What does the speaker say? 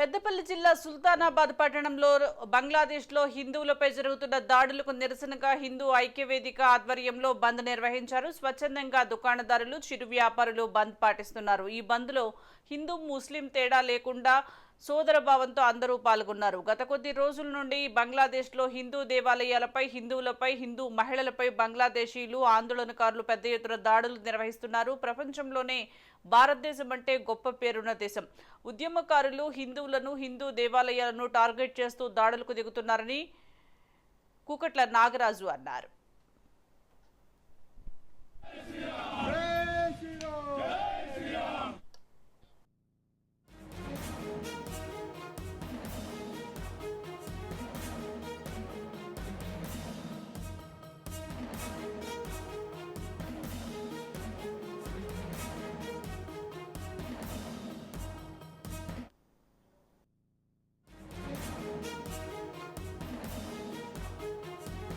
పెద్దపల్లి జిల్లా సుల్తానాబాద్ పట్టణంలో బంగ్లాదేశ్లో హిందువులపై జరుగుతున్న దాడులకు నిరసనగా హిందూ ఐక్యవేదిక ఆధ్వర్యంలో బంద్ నిర్వహించారు. స్వచ్ఛందంగా దుకాణదారులు చిరు వ్యాపారులు బంద్ పాటిస్తున్నారు. ఈ బంద్లో హిందూ ముస్లిం తేడా లేకుండా సోదర భావంతో అందరూ పాల్గొన్నారు. గత కొద్ది రోజుల నుండి బంగ్లాదేశ్లో హిందూ దేవాలయాలపై హిందువులపై హిందూ మహిళలపై బంగ్లాదేశీలు ఆందోళనకారులు పెద్ద ఎత్తున దాడులు నిర్వహిస్తున్నారు. ప్రపంచంలోనే భారతదేశం అంటే గొప్ప పేరున్న దేశం. ఉద్యమకారులు హిందువులను హిందూ దేవాలయాలను టార్గెట్ చేస్తూ దాడులకు దిగుతున్నారని కూకట్ల నాగరాజు అన్నారు.